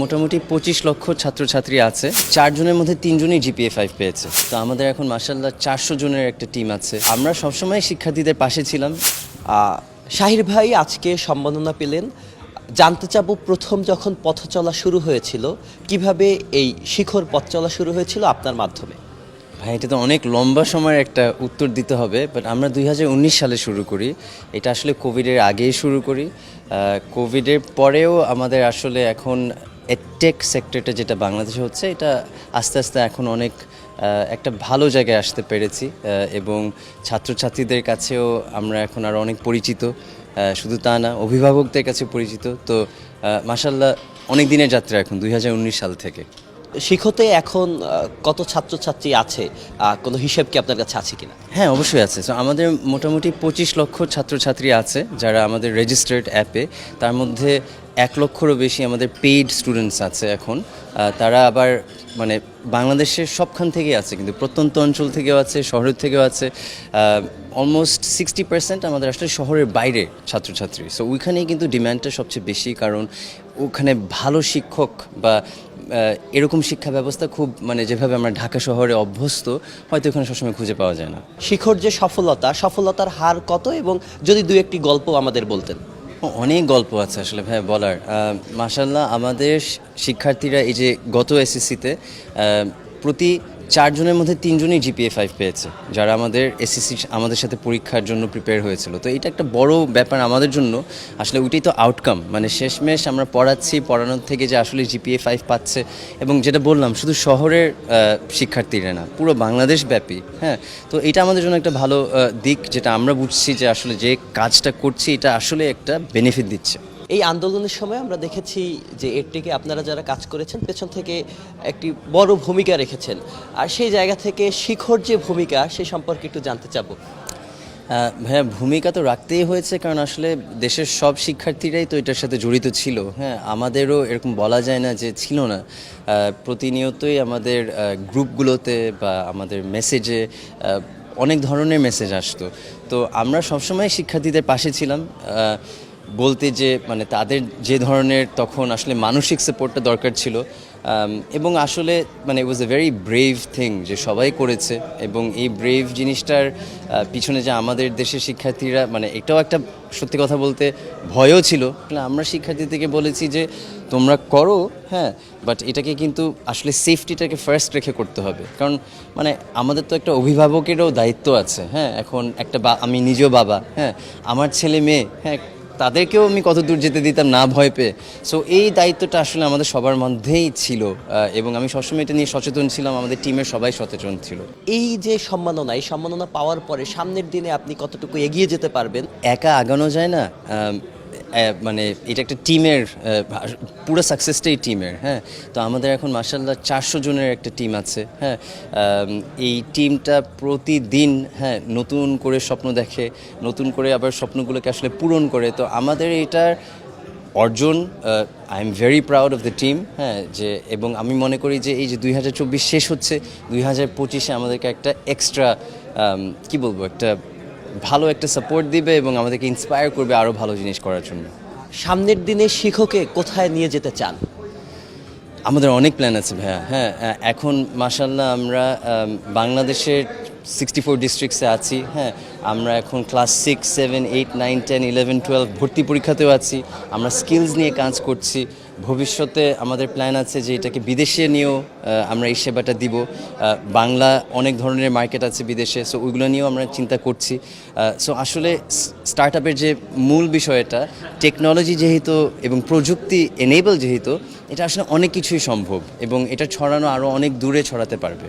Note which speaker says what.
Speaker 1: মোটামুটি পঁচিশ লক্ষ ছাত্রছাত্রী আছে। চারজনের মধ্যে তিনজনই জিপিএ ফাইভ পেয়েছে। তো আমাদের এখন মার্শাল্লাহ চারশো জনের একটা টিম আছে। আমরা সবসময় শিক্ষার্থীদের পাশে ছিলাম।
Speaker 2: শাহির ভাই আজকে সম্মাননা পেলেন। জানতে চাবো প্রথম যখন পথ চলা শুরু হয়েছিল, কীভাবে এই শিখর পথ চলা শুরু হয়েছিল আপনার মাধ্যমে?
Speaker 1: ভাই, এটা তো অনেক লম্বা সময়ের একটা উত্তর দিতে হবে বাট আমরা দুই হাজার উনিশ সালে শুরু করি। এটা আসলে কোভিডের আগেই শুরু করি। কোভিডের পরেও আমাদের আসলে এখন টেক সেক্টরটা যেটা বাংলাদেশে হচ্ছে, এটা আস্তে আস্তে এখন অনেক একটা ভালো জায়গায় আসতে পেরেছি এবং ছাত্রছাত্রীদের কাছেও আমরা এখন আর অনেক পরিচিত শুধু তা না, অভিভাবকদের কাছে পরিচিত। তো মাসাল্লাহ অনেক দিনের যাত্রা এখন, দুই হাজার উনিশ সাল থেকে।
Speaker 2: শিখতে এখন কত ছাত্রছাত্রী আছে? কোনো হিসেব কি আপনার কাছে আছে কিনা?
Speaker 1: হ্যাঁ অবশ্যই আছে। তো আমাদের মোটামুটি পঁচিশ লক্ষ ছাত্রছাত্রী আছে যারা আমাদের রেজিস্টার্ড অ্যাপে তার মধ্যে এক লক্ষরও বেশি আমাদের পেইড স্টুডেন্টস আছে এখন। তারা আবার মানে বাংলাদেশের সবখান থেকেই আছে, কিন্তু প্রত্যন্ত অঞ্চল থেকেও আছে, শহরের থেকেও আছে। অলমোস্ট সিক্সটি পার্সেন্ট আমাদের আসলে শহরের বাইরে ছাত্রছাত্রী। সো ওইখানেই কিন্তু ডিমান্ডটা সবচেয়ে বেশি, কারণ ওখানে ভালো শিক্ষক বা এরকম শিক্ষা ব্যবস্থা খুব মানে যেভাবে আমরা ঢাকা শহরে অভ্যস্ত হয়তো এখানে সবসময় খুঁজে পাওয়া যায় না।
Speaker 2: শিখর যে সফলতা সফলতার হার কত এবং যদি দু একটি গল্প আমাদের বলতেন?
Speaker 1: অনেক গল্প আছে আসলে ভাই বলার। মাসাল্লাহ আমাদের শিক্ষার্থীরা এই যে গত এসএসসিতে প্রতি চারজনের মধ্যে তিনজনই জিপিএ ফাইভ পেয়েছে, যারা আমাদের এসএসসি আমাদের সাথে পরীক্ষার জন্য প্রিপেয়ার হয়েছিল। তো এটা একটা বড় ব্যাপার আমাদের জন্য। আসলে ওইটাই তো আউটকাম মানে শেষমেশ আমরা পড়াচ্ছি, পড়ানোর থেকে যে আসলে জিপিএ ফাইভ পাচ্ছে এবং যেটা বললাম, শুধু শহরের শিক্ষার্থীরা না, পুরো বাংলাদেশ ব্যাপী হ্যাঁ? তো এটা আমাদের জন্য একটা ভালো দিক, যেটা আমরা বুঝছি যে আসলে যে কাজটা করছি, এটা আসলে একটা বেনিফিট দিচ্ছে।
Speaker 2: এই আন্দোলনের সময় আমরা দেখেছি যে এর থেকে আপনারা যারা কাজ করেছেন, পেছন থেকে একটি বড় ভূমিকা রেখেছেন। আর সেই জায়গা থেকে শিখর যে ভূমিকা, সে সম্পর্কে একটু জানতে চাবো।
Speaker 1: হ্যাঁ ভূমিকা তো রাখতেই হয়েছে, কারণ আসলে দেশের সব শিক্ষার্থীরাই তো এটার সাথে জড়িত ছিল। হ্যাঁ আমাদেরও এরকম বলা যায় না যে ছিল না। প্রতিনিয়তই আমাদের গ্রুপগুলোতে বা আমাদের মেসেজে অনেক ধরনের মেসেজ আসতো। তো আমরা সবসময় শিক্ষার্থীদের পাশে ছিলাম। বলতে যে মানে তাদের যে ধরনের তখন আসলে মানসিক সাপোর্টটা দরকার ছিল এবং আসলে মানে was a very brave thing যে সবাই করেছে, এবং এই ব্রেভ জিনিসটার পিছনে যে আমাদের দেশের শিক্ষার্থীরা মানে এটাও একটা সত্যি কথা বলতে ভয়ও ছিল। আমরা শিক্ষার্থী থেকে বলেছি যে, তোমরা করো হ্যাঁ বাট এটাকে কিন্তু আসলে সেফটিটাকে ফার্স্ট রেখে করতে হবে। কারণ মানে আমাদের তো একটা অভিভাবকেরও দায়িত্ব আছে হ্যাঁ এখন একটা বা, আমি নিজেও বাবা হ্যাঁ আমার ছেলে মেয়ে হ্যাঁ তাদেরকেও আমি কত দূর যেতে দিতাম না ভয় পেয়ে। সো এই দায়িত্বটা আসলে আমাদের সবার মধ্যেই ছিল এবং আমি সবসময় এটা নিয়ে সচেতন ছিলাম আমাদের টিমের সবাই সচেতন ছিল।
Speaker 2: এই যে সম্মাননা এই সম্মাননা পাওয়ার পরে সামনের দিনে আপনি কতটুকু এগিয়ে যেতে পারবেন?
Speaker 1: একা আগানো যায় না মানে এটা একটা টিমের পুরো সাকসেসটাই টিমের হ্যাঁ? তো আমাদের এখন মার্শাল্লাহ চারশো জনের একটা টিম আছে হ্যাঁ? এই টিমটা প্রতিদিন হ্যাঁ নতুন করে স্বপ্ন দেখে, নতুন করে আবার স্বপ্নগুলোকে আসলে পূরণ করে। তো আমাদের এটার অর্জন I am very proud of the team হ্যাঁ? যে, এবং আমি মনে করি যে এই যে দুই হাজার চব্বিশ শেষ হচ্ছে, দুই হাজার পঁচিশে আমাদেরকে একটা এক্সট্রা কি বলব? একটা ভালো একটা সাপোর্ট দিবে এবং আমাদেরকে ইন্সপায়ার করবে আরও ভালো জিনিস করার জন্য।
Speaker 2: সামনের দিনে শিক্ষকে কোথায় নিয়ে যেতে চান?
Speaker 1: আমাদের অনেক প্ল্যান আছে ভাইয়া হ্যাঁ এখন মাসাল্লাহ আমরা বাংলাদেশের সিক্সটি ফোর ডিস্ট্রিক্টসে আছি হ্যাঁ আমরা এখন class six seven eight nine ten eleven twelve ভর্তি পরীক্ষাতেও আছি, আমরা স্কিলস নিয়ে কাজ করছি। ভবিষ্যতে আমাদের প্ল্যান আছে যে এটাকে বিদেশে নিয়েও আমরা এই সেবাটা দিব। বাংলা অনেক ধরনের মার্কেট আছে বিদেশে সো ওইগুলো নিয়েও আমরা চিন্তা করছি। সো আসলে স্টার্ট আপের যে মূল বিষয়টা টেকনোলজি যেহেতু এবং প্রযুক্তি এনেবল যেহেতু, এটা আসলে অনেক কিছুই সম্ভব এবং এটা ছড়ানো আরও অনেক দূরে ছড়াতে পারবে।